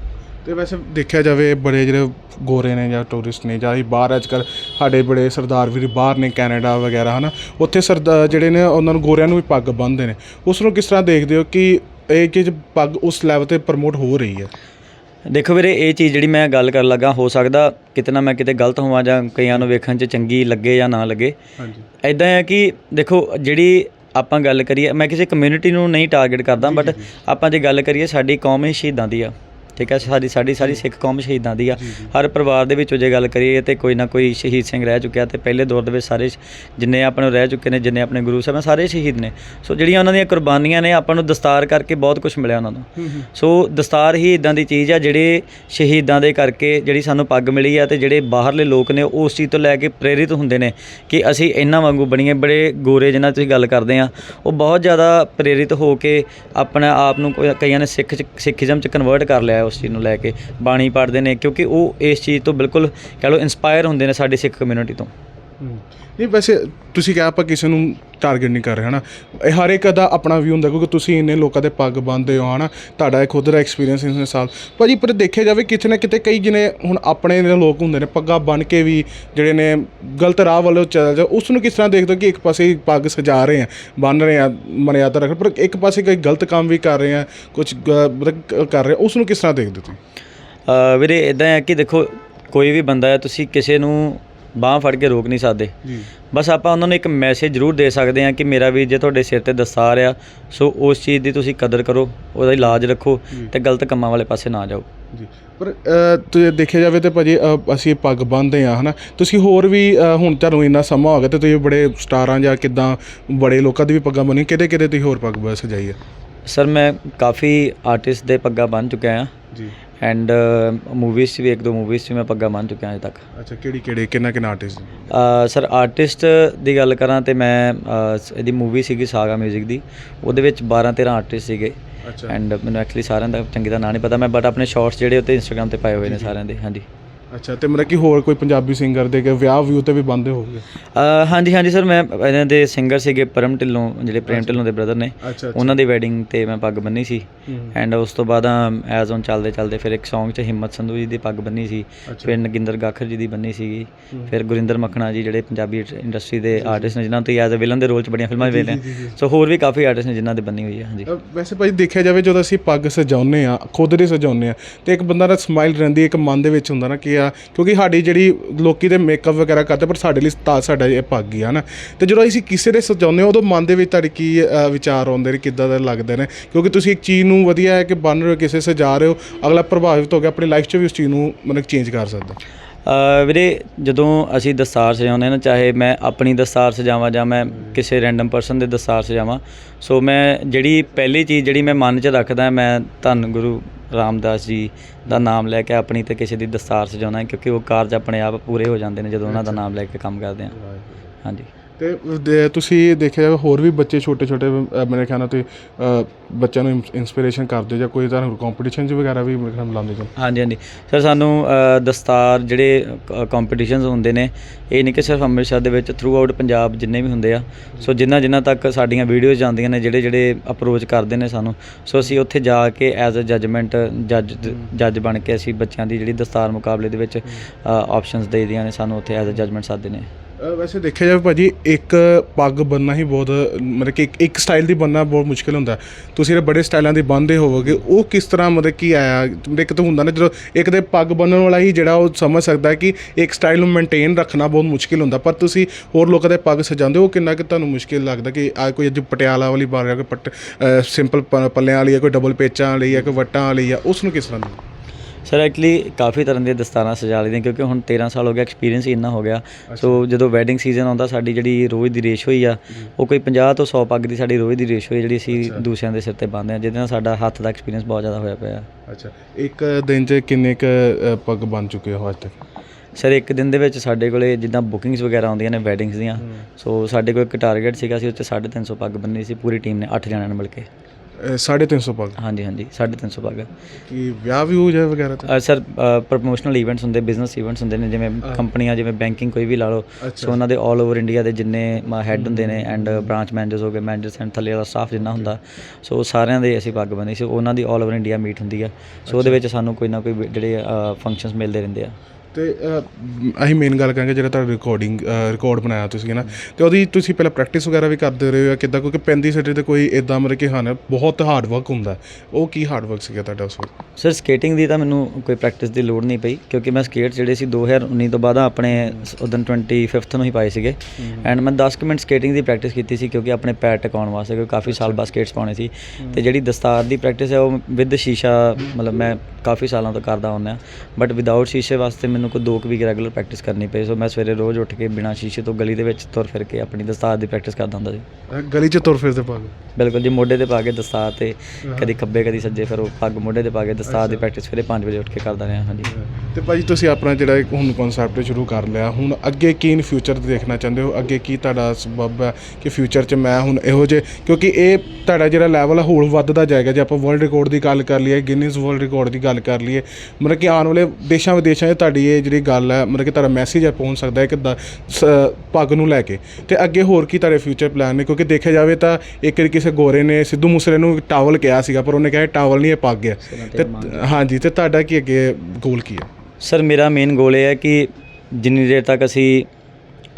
ਤੇ ਵੈਸੇ ਦੇਖਿਆ ਜਾਵੇ ਬੜੇ ਜਿਹੜੇ ਗੋਰੇ ਨੇ ਜਾਂ ਟੂਰਿਸਟ ਨੇ ਜਾਂ ਅਸੀਂ ਬਾਹਰ ਅੱਜ ਕੱਲ੍ਹ ਸਾਡੇ ਬੜੇ ਸਰਦਾਰ ਵੀ ਬਾਹਰ ਨੇ ਕੈਨੇਡਾ ਵਗੈਰਾ ਹਨਾ? ਉੱਥੇ ਸਰਦਾਰ ਜਿਹੜੇ ਨੇ ਉਹਨਾਂ ਨੂੰ ਗੋਰਿਆਂ ਨੂੰ ਵੀ ਪੱਗ ਬੰਨ੍ਹਦੇ ਨੇ। ਉਸ ਨੂੰ ਕਿਸ ਤਰ੍ਹਾਂ ਦੇਖਦੇ ਹੋ ਕਿ ਇਹ ਚੀਜ਼ ਪੱਗ ਉਸ ਲੈਵਲ ਤੇ ਪ੍ਰਮੋਟ ਹੋ ਰਹੀ ਹੈ? ਦੇਖੋ ਵੀਰੇ ਇਹ ਚੀਜ਼ ਜਿਹੜੀ ਮੈਂ ਗੱਲ ਕਰਨ ਲੱਗਾ ਹੋ ਸਕਦਾ ਕਿਤੇ ਨਾ ਮੈਂ ਕਿਤੇ ਗਲਤ ਹੋਵਾਂ ਜਾਂ ਕਈਆਂ ਨੂੰ ਵੇਖਣ 'ਚ ਚੰਗੀ ਲੱਗੇ ਜਾਂ ਨਾ ਲੱਗੇ। ਹਾਂਜੀ। ਐਦਾਂ ਹੈ ਕਿ ਦੇਖੋ ਜਿਹੜੀ ਆਪਾਂ ਗੱਲ ਕਰੀਏ ਮੈਂ ਕਿਸੇ ਕਮਿਊਨਿਟੀ ਨੂੰ ਨਹੀਂ ਟਾਰਗੇਟ ਕਰਦਾ ਬਟ ਆਪਾਂ ਜੇ ਗੱਲ ਕਰੀਏ ਸਾਡੀ ਕੌਮ ਹੀ ਸ਼ਹੀਦਾਂ ਦੀ ਆ। ਠੀਕ ਹੈ ਸਾਡੀ ਸਾਡੀ ਸਾਰੀ ਸਿੱਖ ਕੌਮ ਸ਼ਹੀਦਾਂ ਦੀ ਆ। ਹਰ ਪਰਿਵਾਰ ਦੇ ਵਿੱਚੋਂ ਜੇ ਗੱਲ ਕਰੀਏ ਤੇ ਕੋਈ ਨਾ ਕੋਈ ਸ਼ਹੀਦ ਸਿੰਘ ਰਹਿ ਚੁੱਕਿਆ ਤੇ ਪਹਿਲੇ ਦੌਰ ਦੇ ਵਿੱਚ ਸਾਰੇ ਜਿੰਨੇ ਆਪਣੇ ਰਹਿ ਚੁੱਕੇ ਨੇ ਜਿੰਨੇ ਆਪਣੇ ਗੁਰੂ ਸਾਹਿਬਾਨ ਸਾਰੇ ਸ਼ਹੀਦ ਨੇ। ਸੋ ਜਿਹੜੀਆਂ ਉਹਨਾਂ ਦੀਆਂ ਕੁਰਬਾਨੀਆਂ ਨੇ ਆਪਾਂ ਨੂੰ ਦਸਤਾਰ ਕਰਕੇ ਬਹੁਤ ਕੁਝ ਮਿਲਿਆ ਉਹਨਾਂ ਤੋਂ ਸੋ ਦਸਤਾਰ ਹੀ ਇਦਾਂ ਦੀ ਚੀਜ਼ ਆ ਜਿਹੜੇ ਸ਼ਹੀਦਾਂ ਦੇ ਕਰਕੇ ਜਿਹੜੀ ਸਾਨੂੰ ਪੱਗ ਮਿਲੀ ਆ ਤੇ ਜਿਹੜੇ ਬਾਹਰਲੇ ਲੋਕ ਨੇ ਉਸ ਚੀਜ਼ ਤੋਂ ਲੈ ਕੇ ਪ੍ਰੇਰਿਤ ਹੁੰਦੇ ਨੇ ਕਿ ਅਸੀਂ ਇਹਨਾਂ ਵਾਂਗੂ ਬਣੀਏ। ਬੜੇ ਗੋਰੇ ਜਿਨ੍ਹਾਂ ਤੁਸੀਂ ਗੱਲ ਕਰਦੇ ਆ ਉਹ ਬਹੁਤ ਜ਼ਿਆਦਾ ਪ੍ਰੇਰਿਤ ਹੋ ਕੇ ਆਪਣੇ ਆਪ ਨੂੰ ਕੋਈ- ਕਈਆਂ ਨੇ ਸਿੱਖ ਸਿੱਖੀਜ਼ਮ ਚ ਕਨਵਰਟ ਕਰ ਲਿਆ ਉਸ ਚੀਜ਼ ਨੂੰ ਲੈ ਕੇ ਬਾਣੀ ਪੜ੍ਹਦੇ ਨੇ, ਕਿਉਂਕਿ ਉਹ ਇਸ ਚੀਜ਼ ਤੋਂ ਬਿਲਕੁਲ ਕਹ ਲਓ ਇਨਸਪਾਇਰ ਹੁੰਦੇ ਨੇ ਸਾਡੀ ਸਿੱਖ ਕਮਿਊਨਿਟੀ ਤੋਂ। ਨਹੀਂ ਵੈਸੇ ਤੁਸੀਂ ਕਿਹਾ ਆਪਾਂ ਕਿਸੇ ਨੂੰ ਟਾਰਗੇਟ ਨਹੀਂ ਕਰ ਰਹੇ ਹਨਾ? ਇਹ ਹਰ ਇੱਕ ਦਾ ਆਪਣਾ ਵੀ ਹੁੰਦਾ ਕਿਉਂਕਿ ਤੁਸੀਂ ਇੰਨੇ ਲੋਕਾਂ ਦੇ ਪੱਗ ਬੰਨ੍ਹਦੇ ਹੋ ਹਨਾ? ਤੁਹਾਡਾ ਖੁਦ ਦਾ ਐਕਸਪੀਰੀਅੰਸ ਇੰਨੇ ਸਾਲ ਭਾਜੀ ਪਰ ਦੇਖਿਆ ਜਾਵੇ ਕਿਤੇ ਨਾ ਕਿਤੇ ਕਈ ਜਿਹਨੇ ਹੁਣ ਆਪਣੇ ਜਿਹੜੇ ਲੋਕ ਹੁੰਦੇ ਨੇ ਪੱਗਾਂ ਬੰਨ੍ਹ ਕੇ ਵੀ ਜਿਹੜੇ ਨੇ ਗਲਤ ਰਾਹ ਵੱਲੋਂ ਚੱਲ ਜਾ ਉਸ ਨੂੰ ਕਿਸ ਤਰ੍ਹਾਂ ਦੇਖਦੇ ਹੋ ਕਿ ਇੱਕ ਪਾਸੇ ਪੱਗ ਸਜਾ ਰਹੇ ਆ ਬੰਨ੍ਹ ਰਹੇ ਆ ਮਰਿਆਦਾ ਰੱਖ ਪਰ ਇੱਕ ਪਾਸੇ ਕਈ ਗਲਤ ਕੰਮ ਵੀ ਕਰ ਰਹੇ ਆ ਕੁਝ ਕਰ ਰਹੇ ਆ, ਉਸ ਨੂੰ ਕਿਸ ਤਰ੍ਹਾਂ ਦੇਖਦੇ ਤੁਸੀਂ? ਵੀਰੇ ਇਦਾਂ ਹੈ ਕਿ ਦੇਖੋ ਕੋਈ ਵੀ ਬੰਦਾ ਹੈ ਤੁਸੀਂ ਕਿਸੇ ਨੂੰ ਬਾਹ ਫੜ ਕੇ ਰੋਕ ਨਹੀਂ ਸਕਦੇ। ਜੀ। ਬਸ ਆਪਾਂ ਉਹਨਾਂ ਨੂੰ ਇੱਕ ਮੈਸੇਜ ਜ਼ਰੂਰ ਦੇ ਸਕਦੇ ਹਾਂ ਕਿ ਮੇਰਾ ਵੀ ਜੇ ਤੁਹਾਡੇ ਸਿਰ ਤੇ ਦਸਤਾਰ ਆ ਸੋ ਉਸ ਚੀਜ਼ ਦੀ ਤੁਸੀਂ ਕਦਰ ਕਰੋ ਉਹਦਾ ਇਲਾਜ ਰੱਖੋ ਤੇ ਗਲਤ ਕੰਮਾਂ ਵਾਲੇ ਪਾਸੇ ਨਾ ਜਾਓ। ਜੀ। ਪਰ ਤੁਸੀਂ ਦੇਖਿਆ ਜਾਵੇ ਤੇ ਭਾਜੀ ਅਸੀਂ ਪੱਗ ਬੰਨ੍ਹਦੇ ਆ ਹਨਾ? ਤੁਸੀਂ ਹੋਰ ਵੀ ਹੁਣ ਤੁਹਾਨੂੰ ਇੰਨਾ ਸਮਾਂ ਹੋ ਗਿਆ ਤੇ ਤੁਸੀਂ ਬੜੇ ਸਟਾਰਾਂ ਜਾਂ ਕਿਦਾਂ ਬੜੇ ਲੋਕਾਂ ਦੀ ਵੀ ਪੱਗਾਂ ਬੰਨੀ ਕਿਹਦੇ ਕਿਹਦੇ ਤੁਸੀਂ ਹੋਰ ਪੱਗ ਸਜਾਈ ਹੈ ਸਰ ਮੈਂ ਕਾਫੀ ਆਰਟਿਸਟ ਦੇ ਪੱਗਾਂ ਬੰਨ ਚੁੱਕਿਆ ਹਾਂ। ਜੀ। ਐਂਡ ਮੂਵੀਜ਼ 'ਚ ਵੀ ਇੱਕ ਦੋ ਮੂਵੀਜ਼ 'ਚ ਮੈਂ ਪੱਗਾਂ ਬੰਨ ਚੁੱਕਿਆ ਅਜੇ ਤੱਕ। ਅੱਛਾ ਕਿਹੜੀ ਕਿਹੜੇ ਕਿੰਨਾ ਕਿੰਨਾ ਆਰਟਿਸਟ ਸਰ ਆਰਟਿਸਟ ਦੀ ਗੱਲ ਕਰਾਂ ਤੇ ਮੈਂ ਇਹਦੀ ਮੂਵੀ ਸੀਗੀ ਸਾਗਾ 뮤직 ਦੀ। ਉਹਦੇ ਵਿੱਚ 12 13 ਆਰਟਿਸਟ ਸੀਗੇ। ਅੱਛਾ। ਐਂਡ ਮੈਨੂੰ ਐਕਚੁਅਲੀ ਸਾਰਿਆਂ ਦਾ ਚੰਗੀ ਦਾ ਨਾਂ ਨਹੀਂ ਪਤਾ। ਮੈਂ ਬਟ ਆਪਣੇ ਸ਼ਾਰਟਸ ਜਿਹੜੇ ਉੱਤੇ ਇੰਸਟਾਗ੍ਰam ਤੇ ਪਾਏ ਹੋਏ ਨੇ ਸਾਰਿਆਂ ਦੇ। ਹਾਂਜੀ। ਅੱਛਾ ਤੇ ਮਤਲਬ ਕਿ ਹੋਰ ਕੋਈ ਪੰਜਾਬੀ ਸਿੰਗਰ ਦੇ ਕੇ ਵਿਆਹ ਵੀ ਉਤੇ ਵੀ ਬੰਦੇ ਹੋਗੇ ਅ, ਹਾਂਜੀ ਹਾਂਜੀ ਸਰ ਮੈਂ ਇਹਨਾਂ ਦੇ ਸਿੰਗਰ ਸੀਗੇ ਪਰਮ ਢਿੱਲੋਂ ਜਿਹੜੇ ਪ੍ਰੇਮ ਢਿੱਲੋਂ ਦੇ ਬ੍ਰਦਰ ਨੇ। ਅੱਛਾ ਉਹਨਾਂ ਦੀ ਵੈਡਿੰਗ ਤੇ ਮੈਂ ਪੱਗ ਬੰਨੀ ਸੀ। ਐਂਡ ਉਸ ਤੋਂ ਬਾਅਦ ਐਜ਼ ਔਨ ਚੱਲਦੇ ਚੱਲਦੇ ਫਿਰ ਇੱਕ Song 'ਚ ਹਿੰਮਤ ਸੰਧੂ ਜੀ ਦੀ ਪੱਗ ਬੰਨੀ ਸੀ। ਅੱਛਾ। ਫਿਰ ਨਗਿੰਦਰ ਗਾਖਰ ਜੀ ਦੀ ਬੰਨੀ ਸੀਗੀ। ਫਿਰ ਗੁਰਿੰਦਰ ਮੱਖਣਾ ਜੀ ਜਿਹੜੇ ਪੰਜਾਬੀ ਇੰਡਸਟਰੀ ਦੇ ਆਰਟਿਸਟ ਨੇ ਜਿਨ੍ਹਾਂ ਤੋਂ ਐਜ਼ ਅ ਵਿਲਨ ਦੇ ਰੋਲ 'ਚ ਬੜੀਆਂ ਫਿਲਮਾਂ ਵੇਲੇ ਸੋ ਹੋਰ ਵੀ ਕਾਫੀ ਆਰਟਿਸਟ ਨੇ ਜਿਨ੍ਹਾਂ ਦੇ ਬੰਨੀ ਹੋਈ ਹੈ ਹਾਂਜੀ। ਅ, ਵੈਸੇ ਭਾਈ ਦੇਖਿਆ ਜਾਵੇ ਜਦੋਂ ਅਸੀਂ ਪੱਗ ਸਜਾਉਂਦੇ ਆ ਖੁਦ ਦੇ ਸਜਾਉਂਦੇ ਆ ਤੇ ਇੱਕ ਬੰਦਾ ਦਾ ਸਮਾਈਲ ਰਹਿੰਦੀ ਹੈ, ਇੱਕ ਮਨ ਦੇ ਵਿੱਚ ਹੁੰਦਾ ਨਾ ਕਿ ਆ, ਕਿਉਂਕਿ ਸਾਡੀ ਜਿਹੜੀ ਲੋਕੀ ਦੇ ਮੇਕਅਪ ਵਗੈਰਾ ਕਰਦੇ, ਪਰ ਸਾਡੇ ਲਈ ਤਾਂ ਸਾਡਾ ਇਹ ਪੱਗ ਹੀ ਆ ਨਾ। ਤੇ ਜਦੋਂ ਅਸੀਂ ਕਿਸੇ ਦੇ ਸਜਾਉਂਦੇ ਹਾਂ, ਉਦੋਂ ਮਨ ਦੇ ਵਿੱਚ ਤੁਹਾਡੇ ਕੀ ਵਿਚਾਰ ਆਉਂਦੇ ਨੇ, ਕਿੱਦਾਂ ਦੇ ਲੱਗਦੇ ਨੇ? ਕਿਉਂਕਿ ਤੁਸੀਂ ਇੱਕ ਚੀਜ਼ ਨੂੰ ਵਧੀਆ ਹੈ ਕਿ ਬਣ ਰਹੇ ਹੋ, ਕਿਸੇ ਸਜਾ ਰਹੇ ਹੋ, ਅਗਲਾ ਪ੍ਰਭਾਵਿਤ ਹੋ ਕੇ ਆਪਣੀ ਲਾਈਫ 'ਚ ਵੀ ਉਸ ਚੀਜ਼ ਨੂੰ ਮਤਲਬ ਚੇਂਜ ਕਰ ਸਕਦਾ। ਵੀਰੇ, ਜਦੋਂ ਅਸੀਂ ਦਸਤਾਰ ਸਜਾਉਂਦੇ ਨਾ, ਚਾਹੇ ਮੈਂ ਆਪਣੀ ਦਸਤਾਰ ਸਜਾਵਾਂ ਜਾਂ ਮੈਂ ਕਿਸੇ ਰੈਂਡਮ ਪਰਸਨ ਦੇ ਦਸਤਾਰ ਸਜਾਵਾਂ, ਸੋ ਮੈਂ ਜਿਹੜੀ ਪਹਿਲੀ ਚੀਜ਼ ਜਿਹੜੀ ਮੈਂ ਮਨ 'ਚ ਰੱਖਦਾ, ਮੈਂ ਧੰਨ ਗੁਰੂ ਰਾਮਦਾਸ ਜੀ ਦਾ ਨਾਮ ਲੈ ਕੇ ਆਪਣੀ ਤੇ ਕਿਸੇ ਦੀ ਦਸਤਾਰ ਸਜਾਉਣਾ ਕਿਉਂਕਿ ਉਹ ਕਾਰਜ ਆਪਣੇ ਆਪ ਪੂਰੇ ਹੋ ਜਾਂਦੇ ਨੇ ਜਦੋਂ ਉਹਨਾਂ ਦਾ ਨਾਮ ਲੈ ਕੇ ਕੰਮ ਕਰਦੇ ਹਾਂ ਹਾਂਜੀ। ਅਤੇ ਤੁਸੀਂ ਦੇਖਿਆ ਜਾਵੇ ਹੋਰ ਵੀ ਬੱਚੇ ਛੋਟੇ ਛੋਟੇ ਮੇਰੇ ਖਿਆਲ ਨਾਲ ਤੇ ਬੱਚਿਆਂ ਨੂੰ ਇਨਸਪੀਰੇਸ਼ਨ ਕਰਦੇ ਜਾਂ ਕੋਈ ਤਰ੍ਹਾਂ ਕੰਪੀਟੀਸ਼ਨ ਵਗੈਰਾ ਵੀ ਮੇਰੇ ਖਿਆਲ ਨਾਲ ਲਾਉਂਦੇ ਜਾਂ? ਹਾਂਜੀ ਹਾਂਜੀ। ਸਰ, ਸਾਨੂੰ ਦਸਤਾਰ ਜਿਹੜੇ ਕੰਪੀਟੀਸ਼ਨਸ ਹੁੰਦੇ ਨੇ, ਇਹ ਨਹੀਂ ਕਿ ਸਿਰਫ ਅੰਮ੍ਰਿਤਸਰ ਦੇ ਵਿੱਚ ਥਰੂ ਆਊਟ ਪੰਜਾਬ ਜਿੰਨੇ ਵੀ ਹੁੰਦੇ ਆ। ਸੋ ਜਿੰਨਾ ਜਿੰਨਾ ਤੱਕ ਸਾਡੀਆਂ ਵੀਡੀਓਜ਼ ਜਾਂਦੀਆਂ ਨੇ, ਜਿਹੜੇ ਜਿਹੜੇ ਅਪਰੋਚ ਕਰਦੇ ਨੇ ਸਾਨੂੰ, ਸੋ ਅਸੀਂ ਉੱਥੇ ਜਾ ਕੇ ਐਜ਼ ਅ ਜੱਜਮੈਂਟ ਜੱਜ ਜੱਜ ਬਣ ਕੇ ਅਸੀਂ ਬੱਚਿਆਂ ਦੀ ਜਿਹੜੀ ਦਸਤਾਰ ਮੁਕਾਬਲੇ ਦੇ ਵਿੱਚ ਆਪਸ਼ਨਸ ਦੇ ਦੀਆਂ ਨੇ, ਸਾਨੂੰ ਉੱਥੇ ਐਜ਼ ਅ ਜੱਜਮੈਂਟ ਸਾਦੇ ਨੇ। ਵੈਸੇ ਦੇਖਿਆ ਜਾਵੇ ਭਾਜੀ, ਇੱਕ ਪੱਗ ਬੰਨਣਾ ਹੀ ਬਹੁਤ, ਮਤਲਬ ਕਿ ਇੱਕ- ਸਟਾਈਲ ਦੀ ਬੰਨਣਾ ਬਹੁਤ ਮੁਸ਼ਕਿਲ ਹੁੰਦਾ। ਤੁਸੀਂ ਇਹ ਬੜੇ ਸਟਾਈਲਾਂ ਦੀ ਬੰਨਦੇ ਹੋਵੋਗੇ, ਉਹ ਕਿਸ ਤਰ੍ਹਾਂ ਮਤਲਬ ਕੀ ਆਇਆ? ਇੱਕ ਤਾਂ ਹੁੰਦਾ ਨਾ, ਜਦੋਂ ਇੱਕ ਦੇ ਪੱਗ ਬੰਨਣ ਵਾਲਾ ਹੀ ਜਿਹੜਾ ਉਹ ਸਮਝ ਸਕਦਾ ਕਿ ਇੱਕ ਸਟਾਈਲ ਨੂੰ ਮੇਨਟੇਨ ਰੱਖਣਾ ਬਹੁਤ ਮੁਸ਼ਕਿਲ ਹੁੰਦਾ। ਪਰ ਤੁਸੀਂ ਹੋਰ ਲੋਕਾਂ ਦੇ ਪੱਗ ਸਜਾਉਂਦੇ ਹੋ ਕਿੰਨਾ ਕਿ ਤੁਹਾਨੂੰ ਮੁਸ਼ਕਿਲ ਲੱਗਦਾ ਕਿ ਆ ਕੋਈ ਅੱਜ ਪਟਿਆਲਾ ਵਾਲੀ ਬਾਰ ਰਿਹਾ ਕੋਈ ਪੱਟ ਸਿੰਪਲ ਪੱਲਿਆਂ ਵਾਲੀ ਆ, ਕੋਈ ਡਬਲ ਪੇਚਾਂ ਵਾਲੀ ਹੈ ਕੋਈ ਵੱਟਾਂ ਵਾਲੀ ਆ, ਉਸ ਨੂੰ ਕਿਸ ਤਰ੍ਹਾਂ ਸਰ ਐਕਚੁਅਲੀ ਕਾਫੀ ਤਰ੍ਹਾਂ ਦੀਆਂ ਦਸਤਾਰਾਂ ਸਜਾ ਲਈਆਂ ਕਿਉਂਕਿ ਹੁਣ 13 ਸਾਲ ਹੋ ਗਿਆ ਐਕਸਪੀਰੀਅੰਸ ਹੀ ਇੰਨਾ ਹੋ ਗਿਆ। ਸੋ ਜਦੋਂ ਵੈਡਿੰਗ ਸੀਜ਼ਨ ਆਉਂਦਾ ਸਾਡੀ ਜਿਹੜੀ ਰੋਜ਼ ਦੀ ਰੇਸ਼ ਹੋਈ ਆ ਉਹ ਕੋਈ 50 ਤੋਂ 100 ਪੱਗ ਦੀ ਸਾਡੀ ਰੋਜ਼ ਦੀ ਰੇਸ਼ ਹੋਈ ਜਿਹੜੀ ਅਸੀਂ ਦੂਸਰਿਆਂ ਦੇ ਸਿਰ ਤੇ ਬੰਨ੍ਹਦੇ ਆ ਜਿਹਦੇ ਨਾਲ ਸਾਡਾ ਹੱਥ ਦਾ ਐਕਸਪੀਰੀਅੰਸ ਬਹੁਤ ਜ਼ਿਆਦਾ ਹੋਇਆ ਪਿਆ। ਅੱਛਾ। ਇੱਕ ਦਿਨ 'ਚ ਕਿੰਨੇ ਕ ਪੱਗ ਬਣ ਚੁੱਕੇ ਹੋ ਅੱਜ ਤੱਕ? ਸਰ ਇੱਕ ਦਿਨ ਦੇ ਵਿੱਚ ਸਾਡੇ ਕੋਲੇ ਜਿੱਦਾਂ ਬੁਕਿੰਗਸ ਵਗੈਰਾ ਆਉਂਦੀਆਂ ਨੇ ਵੈਡਿੰਗਸ ਦੀਆਂ ਸੋ ਸਾਡੇ ਕੋਲ ਇੱਕ ਟਾਰਗੇਟ ਸੀਗਾ ਸੀ ਉੱਤੇ 350 ਪੱਗ ਬੰਨੀ ਸੀ ਪੂਰੀ ਟੀਮ ਨੇ 8 ਜਣਿਆਂ ਨੇ ਮਿਲ ਕੇ। ਅ, ਸਾਢੇ ਤਿੰਨ ਸੌ ਪੱਗ। ਹਾਂਜੀ ਹਾਂਜੀ 350 ਪੱਗ। ਕੀ ਵਿਆਹ ਵੀ ਹੋ ਜਾਏ ਵਗੈਰਾ ਤਾਂ? ਸਰ ਪ੍ਰੋਮੋਸ਼ਨਲ ਇਵੈਂਟਸ ਹੁੰਦੇ ਬਿਜ਼ਨਸ ਇਵੈਂਟਸ ਹੁੰਦੇ ਨੇ ਜਿਵੇਂ ਕੰਪਨੀਆਂ ਜਿਵੇਂ ਬੈਂਕਿੰਗ ਕੋਈ ਵੀ ਲਾ ਲਓ ਸੋ ਉਹਨਾਂ ਦੇ 올 ਓਵਰ ਇੰਡੀਆ ਦੇ ਜਿੰਨੇ ਹੈੱਡ ਹੁੰਦੇ ਨੇ ਐਂਡ ਬ੍ਰਾਂਚ ਮੈਨੇਜਰਸ ਹੋ ਗਏ ਮੈਨੇਜਰਸ ਐਂਡ ਥੱਲੇ ਵਾਲਾ ਸਟਾਫ ਜਿੰਨਾ ਹੁੰਦਾ ਸੋ ਸਾਰਿਆਂ ਦੇ ਅਸੀਂ ਪੱਗ ਬੰਨੀ ਸੀ ਉਹਨਾਂ ਦੀ 올 ਓਵਰ ਇੰਡੀਆ ਮੀਟ ਹੁੰਦੀ ਆ। ਸੋ ਉਹਦੇ ਵਿੱਚ ਸਾਨੂੰ ਕੋਈ ਨਾ ਕੋਈ ਜਿਹੜੇ ਫੰਕਸ਼ਨਸ ਮਿਲਦੇ ਰਹਿੰਦੇ ਆ। ਤੇ ਅ, ਅਸੀਂ ਮੇਨ ਗੱਲ ਕਰਾਂਗੇ ਜਿਹੜਾ ਤੁਹਾਡਾ ਰਿਕਾਰਡਿੰਗ ਰਿਕਾਰਡ ਬਣਾਇਆ ਤੁਸੀਂ ਹੈ ਨਾ? ਤੇ ਉਹਦੀ ਤੁਸੀਂ ਪਹਿਲਾਂ ਪ੍ਰੈਕਟਿਸ ਵਗੈਰਾ ਵੀ ਕਰਦੇ ਰਹੇ ਹੋ ਕਿੱਦਾਂ? ਕਿਉਂਕਿ ਪੈਂਦੀ ਸਿਟੀ ਤੇ ਕੋਈ ਇਦਾਂ ਮਤਲਬ ਕਿ ਹਾਂ ਬਹੁਤ ਹਾਰਡ ਵਰਕ ਹੁੰਦਾ। ਉਹ ਕੀ ਹਾਰਡ ਵਰਕ ਸੀਗਾ ਤੁਹਾਡਾ ਉਸ ਵਕਤ? ਸਰ ਸਕੇਟਿੰਗ ਦੀ ਤਾਂ ਮੈਨੂੰ ਕੋਈ ਪ੍ਰੈਕਟਿਸ ਦੀ ਲੋੜ ਨਹੀਂ ਪਈ ਕਿਉਂਕਿ ਮੈਂ ਸਕੇਟ ਜਿਹੜੇ ਸੀ 2019 ਤੋਂ ਬਾਅਦ ਆਪਣੇ ਉਦੋਂ 25th ਨੂੰ ਹੀ ਪਾਏ ਸੀਗੇ। ਐਂਡ ਮੈਂ 10 ਕੁ ਮਿੰਟ ਸਕੇਟਿੰਗ ਦੀ ਪ੍ਰੈਕਟਿਸ ਕੀਤੀ ਸੀ ਕਿਉਂਕਿ ਆਪਣੇ ਪੈਰ ਟਿਕਾਉਣ ਵਾਸਤੇ ਕਿਉਂਕਿ ਕਾਫੀ ਸਾਲ ਬਾਅਦ ਸਕੇਟਸ ਪਾਉਣੇ ਸੀ। ਤੇ ਜਿਹੜੀ ਦਸਤਾਰ ਦੀ ਪ੍ਰੈਕਟਿਸ ਹੈ ਉਹ ਵਿਦ ਸ਼ੀਸ਼ਾ ਮਤਲਬ ਮੈਂ ਕਾਫੀ ਸਾਲਾਂ ਤੋਂ ਕਰਦਾ ਹੁੰਦਾ। ਬਟ ਵਿਦਆਊਟ ਸ਼ੀਸ਼ੇ ਵਾਸਤੇ ਮੈਨੂੰ ਕੋਈ ਦੋ ਕੁ ਵੀਕ ਰੈਗੂਲਰ ਪ੍ਰੈਕਟਿਸ ਕਰਨੀ ਪਈ ਸੋ ਮੈਂ ਸਵੇਰੇ ਰੋਜ਼ ਉੱਠ ਕੇ ਬਿਨਾਂ ਸ਼ੀਸ਼ੇ ਤੋਂ ਗਲੀ ਦੇ ਵਿੱਚ ਤੁਰ ਫਿਰ ਕੇ ਆਪਣੀ ਦਸਤਾਰ ਦੀ ਪ੍ਰੈਕਟਿਸ ਕਰਦਾ ਹੁੰਦਾ ਸੀ। ਗਲੀ 'ਚ ਤੁਰ ਫਿਰਦੇ ਪੱਗ ਬਿਲਕੁਲ ਜੀ ਮੋਢੇ ਤੇ ਪਾ ਕੇ ਦਸਤਾਰ ਤੇ ਕਦੀ ਖੱਬੇ ਕਦੀ ਸੱਜੇ ਫਿਰ ਉਹ ਪੱਗ ਮੋਢੇ ਤੇ ਪਾ ਕੇ ਦਸਤਾਰ ਦੀ ਪ੍ਰੈਕਟਿਸ ਸਵੇਰੇ 5 ਵਜੇ ਉੱਠ ਕੇ ਕਰਦਾ ਰਿਹਾ ਹਾਂਜੀ। ਤੇ ਭਾਜੀ ਤੁਸੀਂ ਆਪਣਾ ਜਿਹੜਾ ਇੱਕ ਹੁਣ ਕਨਸੈਪਟ ਸ਼ੁਰੂ ਕਰ ਲਿਆ ਹੁਣ ਅੱਗੇ ਕੀ ਇਨ ਫਿਊਚਰ ਦੇਖਣਾ ਚਾਹੁੰਦੇ ਹੋ? ਅੱਗੇ ਕੀ ਤੁਹਾਡਾ ਸਬਬ ਹੈ ਕਿ ਫਿਊਚਰ 'ਚ ਮੈਂ ਹੁਣ ਇਹੋ ਜਿਹੇ ਕਿਉਂਕਿ ਇਹ ਤੁਹਾਡਾ ਜਿਹੜਾ ਲੈਵਲ ਹੈ ਹੋਰ ਵੱਧਦਾ ਜਾਏਗਾ। ਜੇ ਆਪਾਂ ਵਰਲਡ ਰਿਕਾਰਡ ਦੀ ਗੱਲ ਕਰ ਲਈਏ ਗਿਨੀਜ਼ ਵਰਲਡ ਰਿਕਾਰਡ ਦੀ ਗੱਲ ਕਰ ਲਈਏ ਮਤਲਬ ਕਿ ਆਉਣ ਵਾਲੇ ਦੇਸ਼ਾਂ ਵਿਦੇਸ਼ਾਂ 'ਚ ਤੁਹਾਡੀ ਇਹ ਜਿਹੜੀ ਗੱਲ ਹੈ ਮਤਲਬ ਕਿ ਤੁਹਾਡਾ ਮੈਸੇਜ ਹੈ ਪਹੁੰਚ ਸਕਦਾ ਹੈ ਕਿ ਪੱਗ ਨੂੰ ਲੈ ਕੇ। ਤੇ ਅੱਗੇ ਹੋਰ ਕੀ ਤੁਹਾਡੇ ਫਿਊਚਰ ਪਲਾਨ ਨੇ? ਕਿਉਂਕਿ ਦੇਖਿਆ ਜਾਵੇ ਤਾਂ ਇੱਕ ਕਿਸੇ ਗੋਰੇ ਨੇ ਸਿੱਧੂ ਮੂਸੇਵਾਲੇ ਨੂੰ ਟਾਵਲ ਕਿਹਾ ਸੀਗਾ ਪਰ ਉਹਨੇ ਕਿਹਾ ਇਹ ਟਾਵਲ ਨਹੀਂ ਇਹ ਪੱਗ ਹੈ। ਤੇ ਹਾਂਜੀ ਤੇ ਤੁਹਾਡਾ ਕੀ ਅੱਗੇ ਗੋਲ ਕੀ ਹੈ? ਸਰ ਮੇਰਾ ਮੇਨ ਗੋਲ ਇਹ ਹੈ ਕਿ ਜਿੰਨੀ ਦੇਰ ਤੱਕ ਅਸੀਂ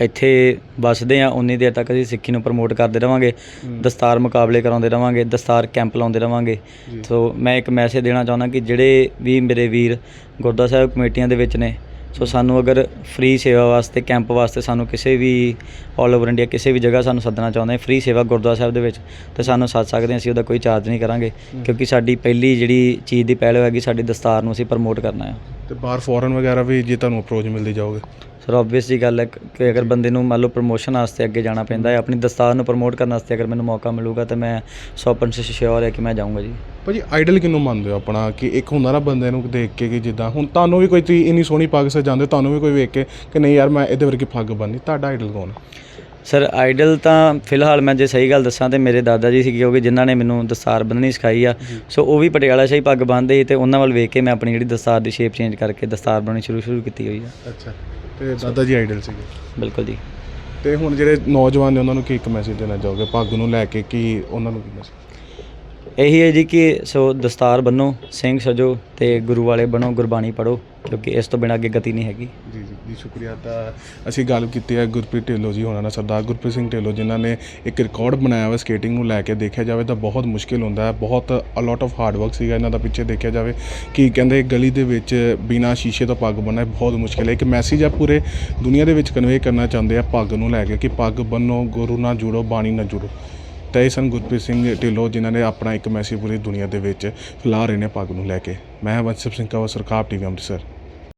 ਇੱਥੇ ਵੱਸਦੇ ਆ ਉਨੀ ਦੇਰ ਤੱਕ ਅਸੀਂ ਸਿੱਖੀ ਨੂੰ ਪ੍ਰਮੋਟ ਕਰਦੇ ਰਵਾਂਗੇ ਦਸਤਾਰ ਮੁਕਾਬਲੇ ਕਰਾਉਂਦੇ ਰਵਾਂਗੇ ਦਸਤਾਰ ਕੈਂਪ ਲਾਉਂਦੇ ਰਵਾਂਗੇ। ਸੋ ਮੈਂ ਇੱਕ ਮੈਸੇਜ ਦੇਣਾ ਚਾਹੁੰਦਾ ਕਿ ਜਿਹੜੇ ਵੀ ਮੇਰੇ ਵੀਰ ਗੁਰਦੁਆਰਾ ਸਾਹਿਬ ਕਮੇਟੀਆਂ ਦੇ ਵਿੱਚ ਨੇ ਸੋ ਸਾਨੂੰ ਅਗਰ ਫ੍ਰੀ ਸੇਵਾ ਵਾਸਤੇ ਕੈਂਪ ਵਾਸਤੇ ਸਾਨੂੰ ਕਿਸੇ ਵੀ ਆਲ ਓਵਰ ਇੰਡੀਆ ਕਿਸੇ ਵੀ ਜਗ੍ਹਾ ਸਾਨੂੰ ਸੱਦਣਾ ਚਾਹੁੰਦੇ ਫ੍ਰੀ ਸੇਵਾ ਗੁਰਦੁਆਰਾ ਸਾਹਿਬ ਦੇ ਵਿੱਚ ਤੇ ਸਾਨੂੰ ਸੱਦ ਸਕਦੇ ਅਸੀਂ ਉਹਦਾ ਕੋਈ ਚਾਰਜ ਨਹੀਂ ਕਰਾਂਗੇ ਕਿਉਂਕਿ ਸਾਡੀ ਪਹਿਲੀ ਜਿਹੜੀ ਚੀਜ਼ ਦੀ ਪਹਿਲ ਹੋਏਗੀ ਸਾਡੀ ਦਸਤਾਰ ਨੂੰ ਅਸੀਂ ਪ੍ਰਮੋਟ ਕਰਨਾ ਹੈ। ਤੇ ਬਾਹਰ ਫੋਰਨ ਵਗੈਰਾ ਵੀ ਜੇ ਤੁਹਾਨੂੰ ਅਪਰੋਚ ਮਿਲਦੀ ਜਾਓਗੇ ਸਰ ਆਬਵੀਅਸ ਜੀ ਗੱਲ ਹੈ ਕਿ ਅਗਰ ਬੰਦੇ ਨੂੰ ਮੰਨ ਲਓ ਪ੍ਰਮੋਸ਼ਨ ਵਾਸਤੇ ਅੱਗੇ ਜਾਣਾ ਪੈਂਦਾ ਹੈ ਆਪਣੀ ਦਸਤਾਰ ਨੂੰ ਪ੍ਰਮੋਟ ਕਰਨ ਵਾਸਤੇ ਅਗਰ ਮੈਨੂੰ ਮੌਕਾ ਮਿਲੂਗਾ ਤਾਂ ਮੈਂ 100% ਸ਼ੋਰ ਹੈ ਕਿ ਮੈਂ ਜਾਊਂਗਾ ਜੀ। ਭਾਜੀ ਆਈਡਲ ਕਿਹਨੂੰ ਮੰਨਦੇ ਹੋ ਆਪਣਾ? ਕਿ ਇੱਕ ਹੁੰਦਾ ਨਾ ਬੰਦੇ ਨੂੰ ਦੇਖ ਕੇ ਕਿ ਜਿੱਦਾਂ ਹੁਣ ਤੁਹਾਨੂੰ ਵੀ ਕੋਈ ਤੁਸੀਂ ਇੰਨੀ ਸੋਹਣੀ ਪੱਗ ਸਜਾਉਂਦੇ ਹੋ ਤੁਹਾਨੂੰ ਵੀ ਕੋਈ ਵੇਖ ਕੇ ਕਿ ਨਹੀਂ ਯਾਰ ਮੈਂ ਇਹਦੇ ਵਰਗੀ ਪੱਗ ਬੰਨੀ ਤੁਹਾਡਾ ਆਈਡਲ ਕੌਣ ਹੈ? ਸਰ ਆਈਡਲ ਤਾਂ ਫਿਲਹਾਲ ਮੈਂ ਜੇ ਸਹੀ ਗੱਲ ਦੱਸਾਂ ਤੇ ਮੇਰੇ ਦਾਦਾ ਜੀ ਉਹ ਵੀ ਜਿਨ੍ਹਾਂ ਨੇ ਮੈਨੂੰ ਦਸਤਾਰ ਬੰਨਣੀ ਸਿਖਾਈ ਆ। ਸੋ ਉਹ ਵੀ ਪਟਿਆਲਾ ਸ਼ਾਹੀ ਪੱਗ ਬੰਨ੍ਹਦੇ ਸੀ ਤੇ ਉਹਨਾਂ ਵੱਲ ਵੇਖ ਕੇ ਮੈਂ ਆਪਣੀ ਜਿਹੜੀ ਦਸਤਾਰ ਦੀ ਸ਼ੇਪ ਚੇਂਜ ਕਰਕੇ ਦਸਤਾਰ ਬਣਾਉਣੀ ਸ਼ੁਰੂ ਸ਼ੁਰੂ ਕੀਤੀ ਹੋਈ ਆ। ਅੱਛਾ। ਤੇ ਦਾਦਾ ਜੀ ਆਈਡਲ ਸੀਗੇ? ਬਿਲਕੁਲ ਜੀ। ਤੇ ਹੁਣ ਜਿਹੜੇ ਨੌਜਵਾਨ ਨੇ ਉਹਨਾਂ ਨੂੰ ਕੀ ਇੱਕ ਮੈਸੇਜ ਦੇਣਾ ਚਾਹੋਗੇ? ਪੱਗ ਨੂੰ ਲੈ ਕੇ ਕੀ ਉਹਨਾਂ ਨੂੰ ਕੀ ਮੈਸੇਜ ਇਹੀ ਹੈ ਜੀ ਕਿ ਸੋ ਦਸਤਾਰ ਬੰਨੋ ਸਿੰਘ ਸਜੋ ਤੇ ਗੁਰੂ ਵਾਲੇ ਬਣੋ ਗੁਰਬਾਣੀ ਪੜੋ ਕਿਉਂਕਿ ਇਸ ਤੋਂ ਬਿਨਾਂ ਅੱਗੇ ਗਤੀ ਨਹੀਂ ਹੈਗੀ। ਜੀ ਜੀ। ਜੀ, ਸ਼ੁਕਰੀਆ। ਤਾਂ ਅਸੀਂ ਗੱਲ ਕੀਤੀ ਹੈ ਗੁਰਪ੍ਰੀਤ ਢਿੱਲੋਂ ਜੀ ਹੋਣਾ ਨਾਲ, ਸਰਦਾਰ ਗੁਰਪ੍ਰੀਤ ਸਿੰਘ ਢਿੱਲੋਂ, ਜਿਨ੍ਹਾਂ ਨੇ ਇੱਕ ਰਿਕਾਰਡ ਬਣਾਇਆ ਵਾ ਸਕੇਟਿੰਗ ਨੂੰ ਲੈ ਕੇ। ਦੇਖਿਆ ਜਾਵੇ ਤਾਂ ਬਹੁਤ ਮੁਸ਼ਕਿਲ ਹੁੰਦਾ ਹੈ, ਬਹੁਤ a lot of hard work ਸੀਗਾ ਇਹਨਾਂ ਦਾ ਪਿੱਛੇ ਦੇਖਿਆ ਜਾਵੇ। ਕਿ ਕਹਿੰਦੇ, ਗਲੀ ਦੇ ਵਿੱਚ ਬਿਨਾ ਸ਼ੀਸ਼ੇ ਤੋਂ ਪੱਗ ਬੰਨਣਾ ਬਹੁਤ ਮੁਸ਼ਕਿਲ ਹੈ। ਇੱਕ ਮੈਸੇਜ ਆ ਪੂਰੇ ਦੁਨੀਆ ਦੇ ਵਿੱਚ ਕਨਵੇ ਕਰਨਾ ਚਾਹੁੰਦੇ ਆ ਪੱਗ ਨੂੰ ਲੈ ਕੇ ਕਿ ਪੱਗ ਬੰਨੋ ਗੁਰੂ ਨਾਲ ਜੁੜੋ, ਬਾਣੀ ਨਾਲ ਜੁੜੋ। ਤਾਂ ਇਹ ਸਨ ਗੁਰਪ੍ਰੀਤ ਸਿੰਘ ਢਿੱਲੋਂ, ਜਿਨ੍ਹਾਂ ਨੇ ਆਪਣਾ ਇੱਕ ਮੈਸੇਜ ਪੂਰੀ ਦੁਨੀਆ ਦੇ ਵਿੱਚ ਫੈਲਾ ਰਹੇ ਨੇ ਪੱਗ ਨੂੰ ਲੈ ਕੇ। ਮੈਂ ਹਾਂ ਵੰਸ਼ਪ ਸਿੰਘ ਕਵਾ ਸਰਕਾਪ ਟੀਵੀ ਅੰਮ੍ਰਿਤਸਰ।